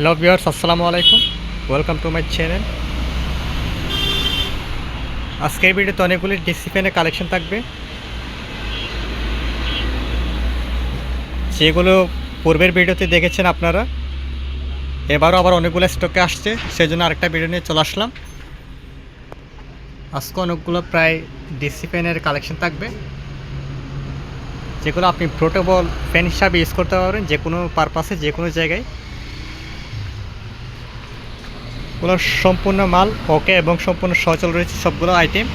Hello viewers আসসালামু আলাইকুম welcome to my channel আজকের ভিডিওতে অনেকগুলি ডিসি ফ্যানের কালেকশন থাকবে। যেগুলো পূর্বের ভিডিওতে দেখেছেন আপনারা। এবারও আবার অনেকগুলো স্টকে আসছে সেই জন্য আরেকটা ভিডিও নিয়ে চলে আসলাম। আজকে অনেকগুলো প্রায় ডিসি ফ্যানের কালেকশন থাকবে। যেগুলো আপনি পোর্টেবল ফ্যান হিসাবে ইউজ করতে পারবেন যে কোনো পারপাসে যে কোনো জায়গায়। ওগুলো সম্পূর্ণ মাল, ওকে, এবং সম্পূর্ণ সচল রয়েছে সবগুলো আইটেম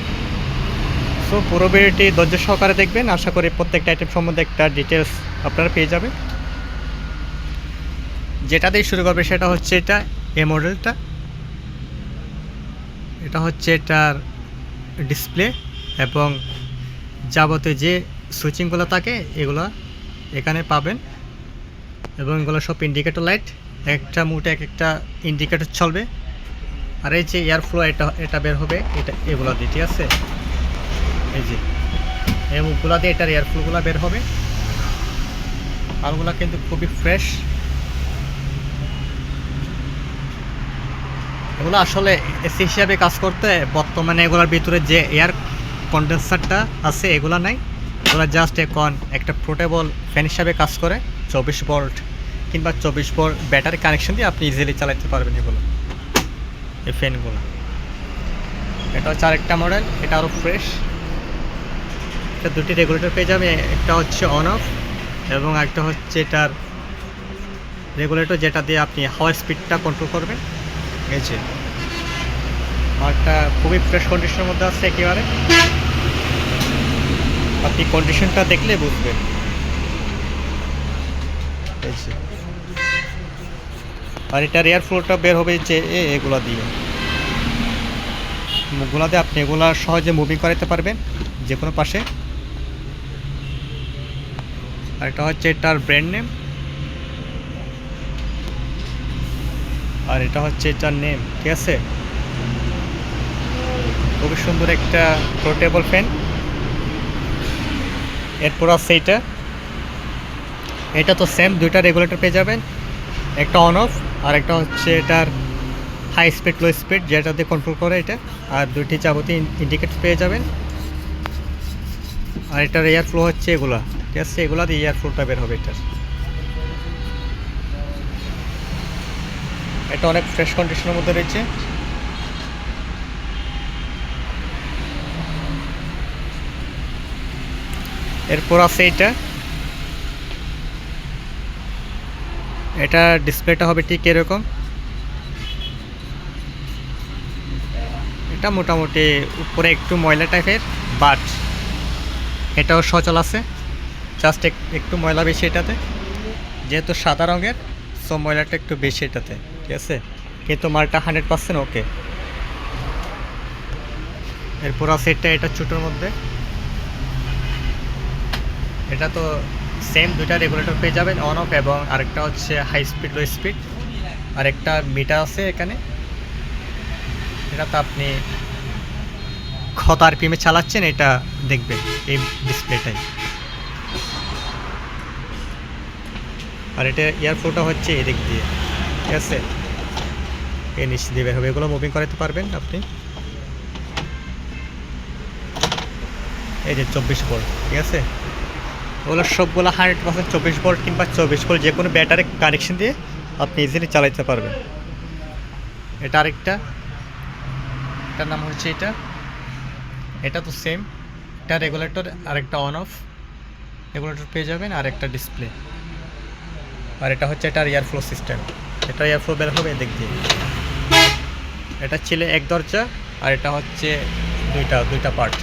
সো পুরো ভিডিওটি ধৈর্য সহকারে দেখবেন। আশা করি প্রত্যেকটা আইটেম সম্বন্ধে একটা ডিটেলস আপনারা পেয়ে যাবেন। যেটা দিয়ে শুরু করবে সেটা হচ্ছে এটা এ মডেলটা এটা হচ্ছে এটার ডিসপ্লে এবং যাবতীয় যে সুইচিংগুলো থাকে, এগুলো এখানে পাবেন। এবং এগুলো সব ইন্ডিকেটর লাইট একটা মুটে এক একটা ইন্ডিকেটর চলবে। আর এই যে এয়ার ফ্লো এটা এটা বের হবে, এটা এগুলো দিয়ে ঠিক আছে। এই যে, এই দিয়ে এটার এয়ার ফ্লোগুলো বের হবে। মালগুলো কিন্তু খুবই ফ্রেশ এগুলো আসলে এসি হিসাবে কাজ করতে বর্তমানে এগুলোর ভিতরে যে এয়ার কন্ডেন্সারটা আছে, এগুলো নাই। এগুলো জাস্ট এখন একটা পোর্টেবল ফ্যান হিসাবে কাজ করে, চব্বিশ ভোল্ট কিংবা চব্বিশ ভোল্ট ব্যাটারি কানেকশন দিয়ে আপনি ইজিলি চালাতে পারবেন এগুলো। এই ফ্যানগুলো। এটা হচ্ছে আরেকটা মডেল এটা আরও ফ্রেশ এটা দুটি রেগুলেটর পেয়ে যাবে, একটা হচ্ছে অন অফ এবং একটা হচ্ছে এটার রেগুলেটর যেটা দিয়ে আপনি হাওয়ার স্পিডটা কন্ট্রোল করবেন। যে মালটা খুবই ফ্রেশ কন্ডিশনের মধ্যে আছে একেবারে। আপনি কন্ডিশনটা দেখলে বুঝবেন। এই আর এটার এয়ার ফ্লোটা বের হবে যে এগুলো দিয়ে। মুখগুলো দিয়ে আপনি এগুলো সহজে মুভিং করাতে পারবেন যে কোনো পাশে। আর এটা হচ্ছে এটার ব্র্যান্ড নেম আর এটা হচ্ছে এটার নেম ঠিক আছে? খুবই সুন্দর একটা পোর্টেবল ফ্যান এরপর আছে এটা। এটা তো সেম দুইটা রেগুলেটর পেয়ে যাবেন। একটা অন অফ আর একটা হচ্ছে এটার হাই স্পিড লো স্পিড যেটা দিয়ে কন্ট্রোল করে এটা, আর দুইটি যাবতীয় ইন্ডিকেট পেয়ে যাবেন। আর এটার এয়ার ফ্লো হচ্ছে এগুলা, ঠিক আছে? এগুলা দিয়ে এয়ার ফ্লোটা বের হবে এটার। এটা অনেক ফ্রেশ কন্ডিশনের মধ্যে রয়েছে। এরপর আছে এটা। এটা ডিসপ্লেটা হবে ঠিক এরকম। এটা মোটামুটি উপরে একটু ময়লা টাইপের, বাট এটাও সচল আছে। জাস্ট একটু ময়লা বেশি এটাতে। যেহেতু সাদা রঙের সো ময়লাটা একটু বেশি এটাতে, ঠিক আছে? কিন্তু মালটা হান্ড্রেড পার্সেন্ট ওকে এরপর আছে এটা এটা ছোটোর মধ্যে। এটা তো সেম দুইটা রেগুলেটর পেয়ে যাবেন অন অফ এবং আরেকটা হচ্ছে হাই স্পিড লো স্পিড আর একটা মিটার আছে এখানে। এটা তো আপনি কত আরপিএমে চালাচ্ছেন, এটা দেখবেন এই ডিসপ্লেটাই আর এটা এয়ারফ্লোটা হচ্ছে এদিক দিয়ে, ঠিক আছে? এই নিচ দিয়ে বের হবে, এগুলো মুভিং করাতে পারবেন আপনি। এই যে চব্বিশ ভোল্ট ঠিক আছে? ওগুলো সবগুলো হান্ড্রেড পার্সেন্ট চব্বিশ ভোল্ট কিংবা চব্বিশ ভোল্ট যে কোনো ব্যাটারি কানেকশন দিয়ে আপনি ইজিলি চালাতে পারবেন। এটা আরেকটা। এটার নাম হচ্ছে এটা। এটা তো সেম এটা রেগুলেটর আরেকটা অন অফ রেগুলেটর পেয়ে যাবেন আর একটা ডিসপ্লে আর এটা হচ্ছে এটার এয়ারফ্লো সিস্টেম এটা এয়ারফ্লো বের হবে এদিক দিয়ে। এটা ছিল এক দরজা, আর এটা হচ্ছে দুইটা দুইটা পার্ট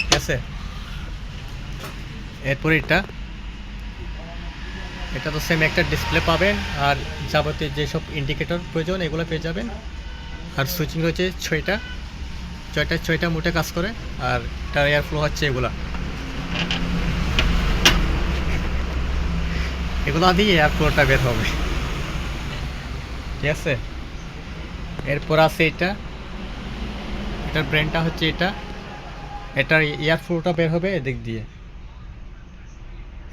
ঠিক আছে? এরপরে এটা। এটা তো সেম একটা ডিসপ্লে পাবেন আর যাবতীয় যেসব ইন্ডিকেটর প্রয়োজন, এগুলো পেয়ে যাবেন। আর সুইচিং রয়েছে ছয়টা। ছয়টা ছয়টা মুটে কাজ করে আর এটার এয়ার ফ্লো হচ্ছে এগুলা। এগুলো দিয়ে এয়ার ফ্লোটা বের হবে। ঠিক আছে? এরপর আছে এটা। এটার ব্র্যান্ডটা হচ্ছে এটা। এটার এয়ার ফ্লোটা বের হবে এদিক দিয়ে।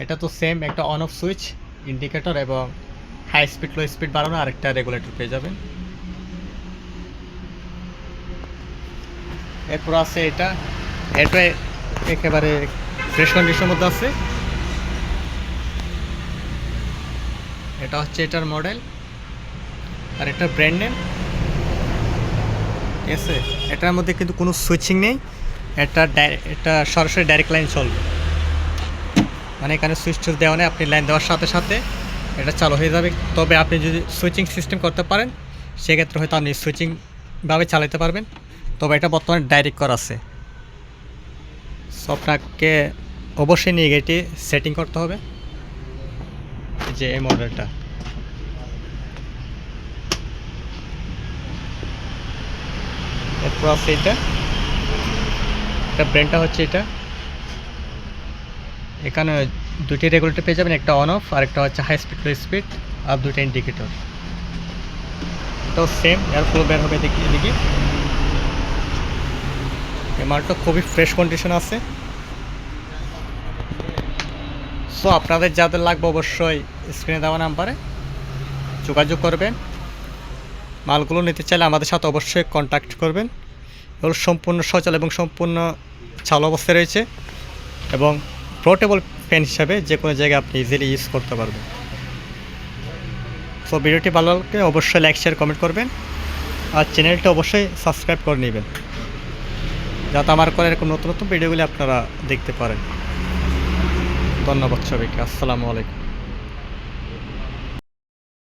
এটা তো সেম একটা অন অফ সুইচ ইন্ডিকেটর এবং হাই স্পিড লো স্পিড বাড়ানো আরেকটা রেগুলেটর পেয়ে যাবেন। এরপর আছে এটা এটা একেবারে ফ্রেশ কন্ডিশনের মধ্যে আছে। এটা হচ্ছে এটার মডেল আর এটা ব্র্যান্ড নেম ঠিক আছে? এটার মধ্যে কিন্তু কোনো সুইচিং নেই, এটা এটা সরাসরি ডাইরেক্ট লাইন চলবে। মানে এখানে সুইচ টুইচ দেওয়া নেই, আপনি লাইন দেওয়ার সাথে সাথে এটা চালু হয়ে যাবে। তবে আপনি যদি সুইচিং সিস্টেম করতে পারেন, সেক্ষেত্রে হয়তো আপনি সুইচিংভাবে চালাতে পারবেন। তবে এটা বর্তমানে ডাইরেক্ট করা আছে। সো আপনাকে অবশ্যই নিয়ে গিয়ে এটি সেটিং করতে হবে। যে এই মডেলটা এরপর আছে এটা। এটা ব্র্যান্ডটা হচ্ছে এটা। এখানে দুটি রেগুলেটর পেয়ে যাবেন, একটা অন অফ আর একটা হচ্ছে হাই স্পিড লো স্পিড আর দুটো ইন্ডিকেটর এটাও সেম এর ফ্লো বের হবে দেখি এদিকে। মালটা খুবই ফ্রেশ কন্ডিশন আছে। সো আপনাদের যাদের লাগবে অবশ্যই স্ক্রিনে দেওয়া নাম্বারে যোগাযোগ করবেন। মালগুলো নিতে চাইলে আমাদের সাথে অবশ্যই কন্ট্যাক্ট করবেন। এগুলো সম্পূর্ণ সচল এবং সম্পূর্ণ চালু অবস্থায় রয়েছে। এবং পোর্টেবল পেন হিসাবে যে কোনো জায়গায় আপনি ইজিলি ইউজ করতে পারবেন। সো ভিডিওটি ভালো লাগলে অবশ্যই লাইক শেয়ার কমেন্ট করবেন। আর চ্যানেলটা অবশ্যই সাবস্ক্রাইব করে নেবেন। যাতে আমার করে এরকম নতুন নতুন ভিডিওগুলি আপনারা দেখতে পারেন। ধন্যবাদ সবাইকে। আসসালামু আলাইকুম।